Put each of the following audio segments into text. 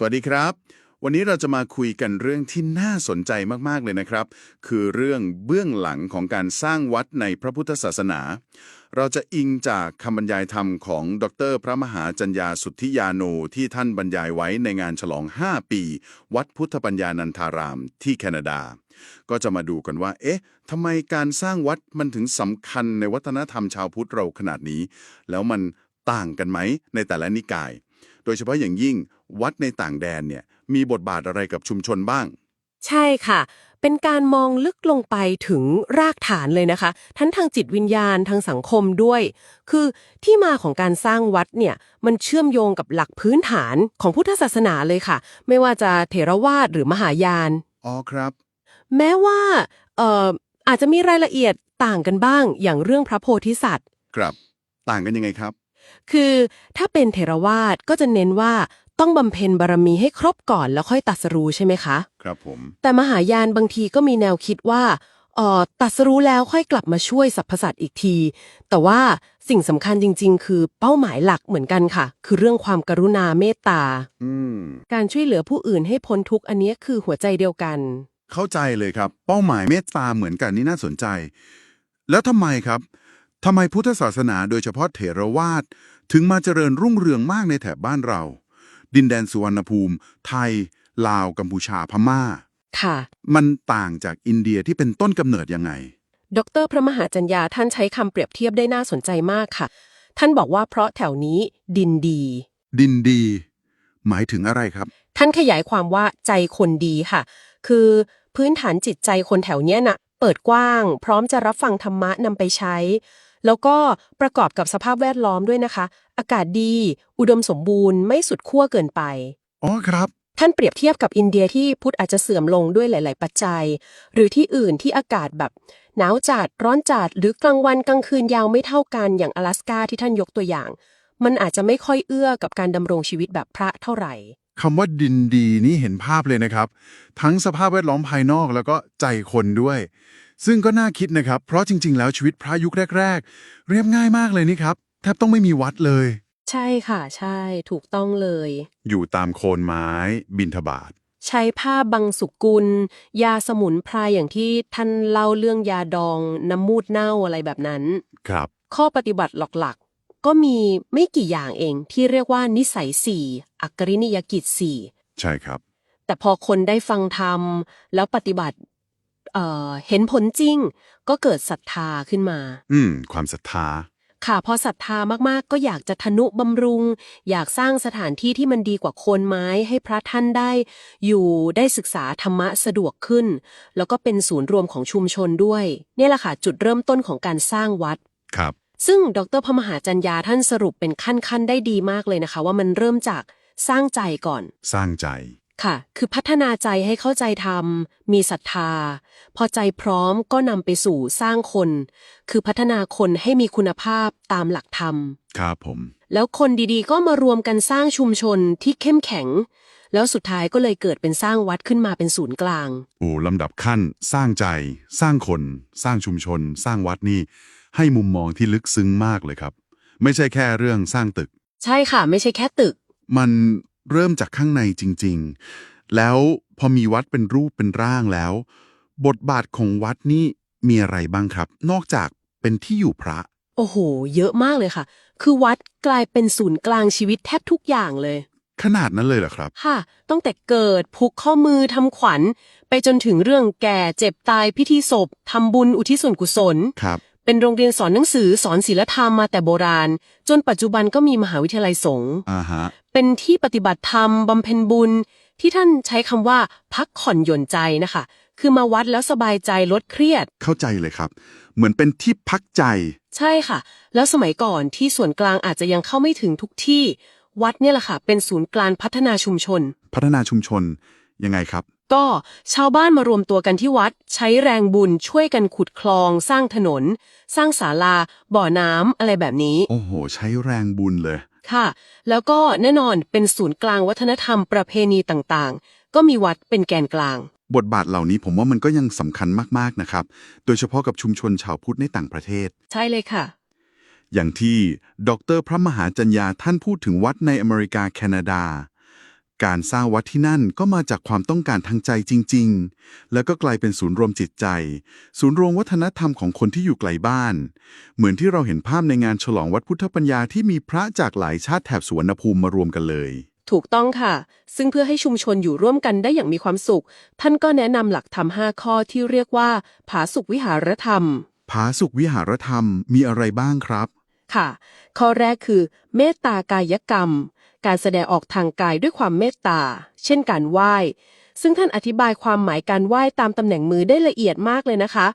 สวัสดีครับ วันนี้เราจะมาคุยกันเรื่องที่น่าสนใจมากๆเลยนะครับ คือเรื่องเบื้องหลังของการสร้างวัดในพระพุทธศาสนา เราจะอิงจากคำบรรยายธรรมของดร พระมหาจัญญาสุทธิยาโนที่ท่านบรรยายไว้ในงานฉลอง 5 ปี วัดพุทธปัญญานันทาราม ที่แคนาดา ก็จะมาดูกันว่า เอ๊ะทำไมการสร้างวัดมันถึงสำคัญในวัฒนธรรมชาวพุทธเราขนาดนี้ แล้วมันต่างกันไหมในแต่ละนิกาย โดยเฉพาะอย่างยิ่ง วัดในต่างแดนเนี่ยมีบทบาทอะไรกับชุมชนบ้าง ใช่ค่ะ เป็นการมองลึกลงไปถึงรากฐานเลยนะคะ ทั้งทางจิตวิญญาณทางสังคมด้วย คือที่มาของการสร้างวัดเนี่ยมันเชื่อมโยงกับหลักพื้นฐานของพุทธศาสนาเลยค่ะ ไม่ว่าจะเถรวาทหรือมหายาน อ๋อครับ แม้ว่าเอ่ออาจจะมีรายละเอียดต่างกันบ้างอย่างเรื่องพระโพธิสัตว์ ครับ ต่างกันยังไงครับ คือถ้าเป็นเถรวาทก็จะเน้นว่า ต้องบำเพ็ญบารมีให้ครบก่อนแล้วค่อยตรัสรู้ใช่ไหมคะ ครับผม แต่มหายานบางทีก็มีแนวคิดว่าเอ่อตรัสรู้แล้วค่อยกลับมาช่วยสรรพสัตว์อีกที แต่ว่าสิ่งสำคัญจริง ๆ คือเป้าหมายหลักเหมือนกันค่ะ คือเรื่องความกรุณาเมตตา อืม การช่วยเหลือผู้อื่นให้พ้นทุกข์อันเนี้ยคือหัวใจเดียวกัน เข้าใจเลยครับ เป้าหมายเมตตาเหมือนกันนี่น่าสนใจ แล้วทำไมครับทำไมพุทธศาสนาโดยเฉพาะเถรวาท ถึงมาเจริญรุ่งเรืองมากในแถบบ้านเรา ดินแดนสุวรรณภูมิ ไทย ลาว กัมพูชา พม่า ค่ะ มันต่างจากอินเดียที่เป็นต้นกำเนิดยังไง ดรพระมหาจัญญาท่านใช้คำเปรียบเทียบได้น่าสนใจมากค่ะ ท่านบอกว่าเพราะแถวนี้ดินดี ดินดี หมายถึงอะไรครับ ท่านขยายความว่าใจคนดีค่ะ คือพื้นฐานจิตใจคนแถวเนี้ยนะเปิดกว้าง พร้อมจะรับฟังธรรมะนำไปใช้ แล้วก็ประกอบกับสภาพแวดล้อมด้วยนะคะ อากาศดี อุดมสมบูรณ์ไม่สุดขั้วเกินไป อ๋อครับ ท่านเปรียบเทียบกับอินเดียที่พุทธอาจจะเสื่อมลงด้วยหลาย ๆ ปัจจัย หรือที่อื่นที่อากาศแบบ หนาวจัดร้อนจัดหรือกลางวันกลางคืนยาวไม่เท่ากันอย่าง阿拉斯กาที่ท่านยกตัวอย่าง มันอาจจะไม่ค่อยเอื้อกับการดำรงชีวิตแบบพระเท่าไหร่ คำว่าดินดีนี่เห็นภาพเลยนะครับ ทั้งสภาพแวดล้อมภายนอกแล้วก็ใจคนด้วย ซึ่งก็น่าคิดนะครับ เพราะจริง ๆ แล้วชีวิตพระยุคแรก ๆ เรียบง่ายมากเลยนี่ครับ แท บต้องไม่มีวัดเลย ใช่ค่ะ ใช่ ถูกต้องเลย อยู่ตามโคนไม้บินทบาท ใช้ผ้าบังสุกุล ยาสมุนไพรอย่างที่ท่านเล่าเรื่องยาดอง น้ำมูดเน่าอะไรแบบนั้น ครับ ข้อปฏิบัติหลักๆ ก็มีไม่กี่อย่างเองที่เรียกว่านิสัยสี่อักกรินิยกิจสี่ใช่ครับ แต่พอคนได้ฟังธรรม แล้วปฏิบัติเอ่อเห็นผลจริง ก็เกิดศรัทธาขึ้นมา อืม ความศรัทธา ค่ะพอศรัทธามากๆ ก็อยากจะทนุบำรุง อยากสร้างสถานที่ที่มันดีกว่าโคนไม้ให้พระท่านได้ อยู่ได้ศึกษาธรรมะสะดวกขึ้น แล้วก็เป็นศูนย์รวมของชุมชนด้วยเนี่ยแหละค่ะจุดเริ่มต้นของการสร้างวัดครับ ซึ่งดรพมหาจัญญาท่านสรุปเป็นขั้นๆได้ดีมากเลยนะคะ ว่ามันเริ่มจากสร้างใจก่อน สร้างใจ ค่ะ คือพัฒนาใจให้เข้าใจธรรม มีศรัทธา พอใจพร้อมก็นำไปสู่สร้างคน คือพัฒนาคนให้มีคุณภาพตามหลักธรรม ครับผม แล้วคนดีๆ ก็มารวมกันสร้างชุมชนที่เข้มแข็ง แล้วสุดท้ายก็เลยเกิดเป็นสร้างวัดขึ้นมาเป็นศูนย์กลาง โอ้ลำดับขั้น สร้างใจ สร้างคน สร้างชุมชน สร้างวัดนี่ ให้มุมมองที่ลึกซึ้งมากเลยครับ ไม่ใช่แค่เรื่องสร้างตึก ใช่ค่ะ ไม่ใช่แค่ตึก มัน เริ่มจากข้างในจริง ๆ แล้วพอมีวัดเป็นรูปเป็นร่างแล้ว บทบาทของวัดนี่มีอะไรบ้างครับ นอกจากเป็นที่อยู่พระ โอ้โห เยอะมากเลยค่ะ คือวัดกลายเป็นศูนย์กลางชีวิตแทบทุกอย่างเลย ขนาดนั้นเลยเหรอครับ ค่ะ ตั้งแต่เกิดผูกข้อมือทำขวัญ ไปจนถึงเรื่องแก่เจ็บตายพิธีศพทำบุญอุทิศส่วนกุศล ครับ เป็นโรงเรียนสอนหนังสือสอนศิลธรรมมาแต่โบราณ จนปัจจุบันก็มีมหาวิทยาลัยสงฆ์อ่าฮะ เป็นที่ปฏิบัติธรรมบำเพ็ญบุญ ที่ท่านใช้คำว่าพักผ่อนหย่อนใจนะคะ คือมาวัดแล้วสบายใจลดเครียด เข้าใจเลยครับ เหมือนเป็นที่พักใจ ใช่ค่ะ แล้วสมัยก่อนที่ส่วนกลางอาจจะยังเข้าไม่ถึงทุกที่ วัดเนี่ยแหละค่ะ เป็นศูนย์กลางพัฒนาชุมชน พัฒนาชุมชนยังไงครับ ก็ชาวบ้านมารวมตัวกันที่วัด ใช้แรงบุญช่วยกันขุดคลอง สร้างถนน สร้างศาลา บ่อน้ำอะไรแบบนี้ โอ้โห ใช้แรงบุญเลย ค่ะ แล้วก็แน่นอนเป็นศูนย์กลางวัฒนธรรมประเพณีต่างๆ ก็มีวัดเป็นแกนกลาง บทบาทเหล่านี้ผมว่ามันก็ยังสำคัญมากๆนะครับ โดยเฉพาะกับชุมชนชาวพุทธในต่างประเทศ ใช่เลยค่ะ อย่างที่ดรพระมหาจัญญาท่านพูดถึงวัดในอเมริกาแคนาดา การสร้างวัดที่นั่นก็มาจากความต้องการทางใจจริง ๆ แล้วก็กลายเป็นศูนย์รวมจิตใจ ศูนย์รวมวัฒนธรรมของคนที่อยู่ไกลบ้าน เหมือนที่เราเห็นภาพในงานฉลองวัดพุทธปัญญาที่มีพระจากหลายชาติแถบสวนภูมิมารวมกันเลย ถูกต้องค่ะ ซึ่งเพื่อให้ชุมชนอยู่ร่วมกันได้อย่างมีความสุข ท่านก็แนะนำหลักธรรมห้าข้อที่เรียกว่าผาสุขวิหารธรรม ผาสุขวิหารธรรมมีอะไรบ้างครับ ค่ะ ข้อแรกคือ เมตตากายกรรม การแสดงออกทางกายด้วยความเมตตา เช่นการไหว้ ซึ่งท่านอธิบายความหมายการไหว้ตามตำแหน่งมือได้ละเอียดมากเลยนะคะ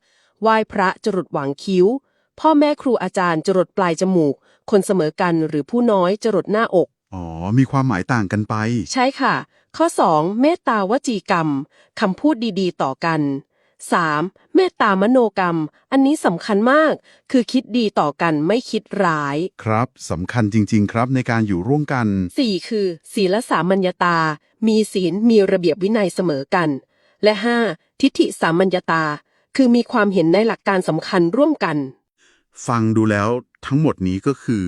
ไหว้พระจรดหวังคิ้ว พ่อแม่ครูอาจารย์จรดปลายจมูก คนเสมอกันหรือผู้น้อยจรดหน้าอก อ๋อ มีความหมายต่างกันไป ใช่ค่ะ ข้อ 2 เมตตาวจีกรรมคำพูดดีๆ ต่อกัน 3. เมตตามโนกรรม อันนี้สำคัญมาก คือคิดดีต่อกันไม่คิดร้าย ครับสำคัญจริง ๆ ครับในการอยู่ร่วมกัน 4. คือ ศีลสามัญญาตา มีศีลมีระเบียบวินัยเสมอกัน และ 5. ทิฏฐิสามัญญาตา คือมีความเห็นในหลักการสำคัญร่วมกัน ฟังดูแล้วทั้งหมดนี้ก็คือ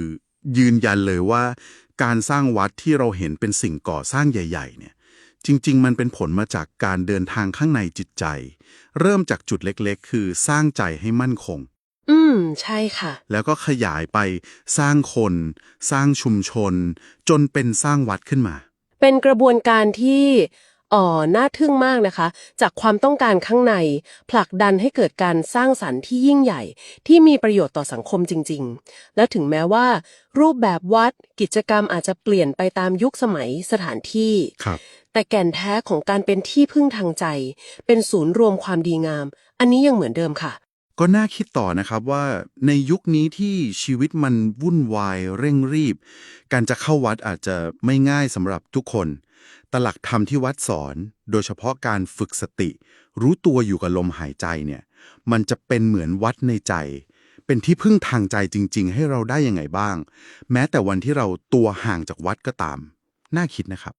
ยืนยันเลยว่า การสร้างวัดที่เราเห็นเป็นสิ่งก่อสร้างใหญ่ ๆ เนี่ย จริง ๆ มันเป็นผลมาจากการเดินทางข้างในจิตใจ เริ่มจากจุดเล็กๆ คือสร้างใจให้มั่นคง อืม ใช่ค่ะ แล้วก็ขยายไปสร้างคน สร้างชุมชน จนเป็นสร้างวัดขึ้นมา เป็นกระบวนการที่อ๋อน่าทึ่งมากนะคะ จากความต้องการข้างใน ผลักดันให้เกิดการสร้างสรรค์ที่ยิ่งใหญ่ ที่มีประโยชน์ต่อสังคมจริง ๆ และถึงแม้ว่า รูปแบบวัดกิจกรรมอาจจะเปลี่ยนไปตามยุคสมัยสถานที่ ครับ แต่แก่นแท้ของการเป็นที่พึ่งทางใจ เป็นศูนย์รวมความดีงาม อันนี้ยังเหมือนเดิมค่ะ ก็น่าคิดต่อนะครับว่าในยุคนี้ที่ชีวิตมันวุ่นวายเร่งรีบ การจะเข้าวัดอาจจะไม่ง่ายสำหรับทุกคนแต่หลักธรรมที่วัดสอน โดยเฉพาะการฝึกสติ รู้ตัวอยู่กับลมหายใจเนี่ย มันจะเป็นเหมือนวัดในใจ เป็นที่พึ่งทางใจจริง ๆ ให้เราได้ยังไงบ้าง แม้แต่วันที่เราตัวห่างจากวัดก็ตาม น่าคิดนะครับ